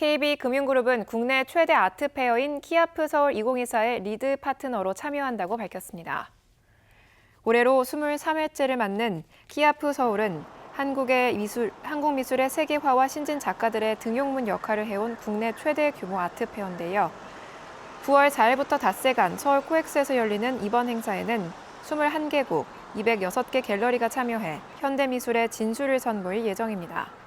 KB금융그룹은 국내 최대 아트 페어인 키아프 서울 2024의 리드 파트너로 참여한다고 밝혔습니다. 올해로 23회째를 맞는 키아프 서울은 한국의 미술, 한국 미술의 세계화와 신진 작가들의 등용문 역할을 해온 국내 최대 규모 아트 페어인데요. 9월 4일부터 닷새간 서울 코엑스에서 열리는 이번 행사에는 21개국 206개 갤러리가 참여해 현대미술의 진수를 선보일 예정입니다.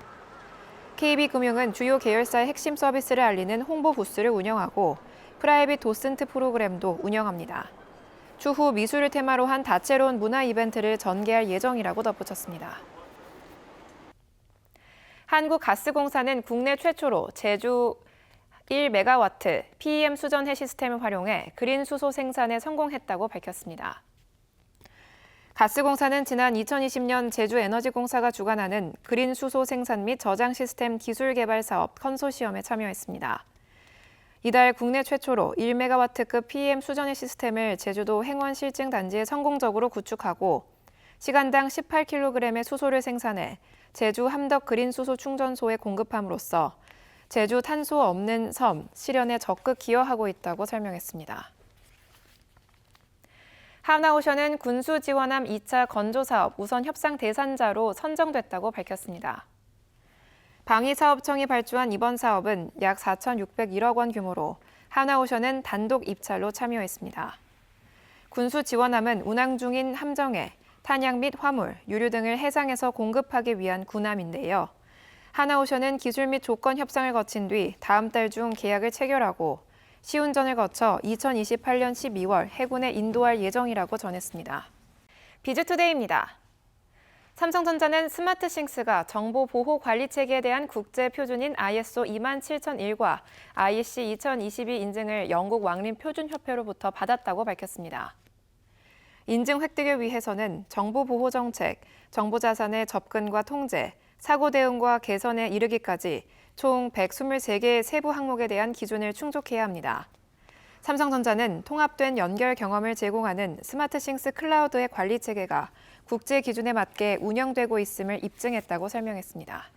KB금융은 주요 계열사의 핵심 서비스를 알리는 홍보 부스를 운영하고 프라이빗 도슨트 프로그램도 운영합니다. 추후 미술을 테마로 한 다채로운 문화 이벤트를 전개할 예정이라고 덧붙였습니다. 한국가스공사는 국내 최초로 제주 1메가와트 PEM 수전 해 시스템을 활용해 그린 수소 생산에 성공했다고 밝혔습니다. 가스공사는 지난 2020년 제주에너지공사가 주관하는 그린 수소 생산 및 저장 시스템 기술 개발 사업 컨소시엄에 참여했습니다. 이달 국내 최초로 1메가와트급 PEM 수전해 시스템을 제주도 행원 실증 단지에 성공적으로 구축하고 시간당 18kg의 수소를 생산해 제주 함덕 그린 수소 충전소에 공급함으로써 제주 탄소 없는 섬 실현에 적극 기여하고 있다고 설명했습니다. 하나오션은 군수 지원함 2차 건조 사업 우선 협상 대상자로 선정됐다고 밝혔습니다. 방위사업청이 발주한 이번 사업은 약 4,601억 원 규모로 하나오션은 단독 입찰로 참여했습니다. 군수 지원함은 운항 중인 함정에 탄약 및 화물, 유류 등을 해상에서 공급하기 위한 군함인데요. 하나오션은 기술 및 조건 협상을 거친 뒤 다음 달 중 계약을 체결하고 시운전을 거쳐 2028년 12월 해군에 인도할 예정이라고 전했습니다. 비즈투데이입니다. 삼성전자는 스마트싱스가 정보 보호 관리 체계에 대한 국제 표준인 ISO 27001과 IEC 2022 인증을 영국 왕림 표준협회로부터 받았다고 밝혔습니다. 인증 획득을 위해서는 정보 보호 정책, 정보 자산의 접근과 통제, 사고 대응과 개선에 이르기까지 총 123개의 세부 항목에 대한 기준을 충족해야 합니다. 삼성전자는 통합된 연결 경험을 제공하는 스마트싱스 클라우드의 관리 체계가 국제 기준에 맞게 운영되고 있음을 입증했다고 설명했습니다.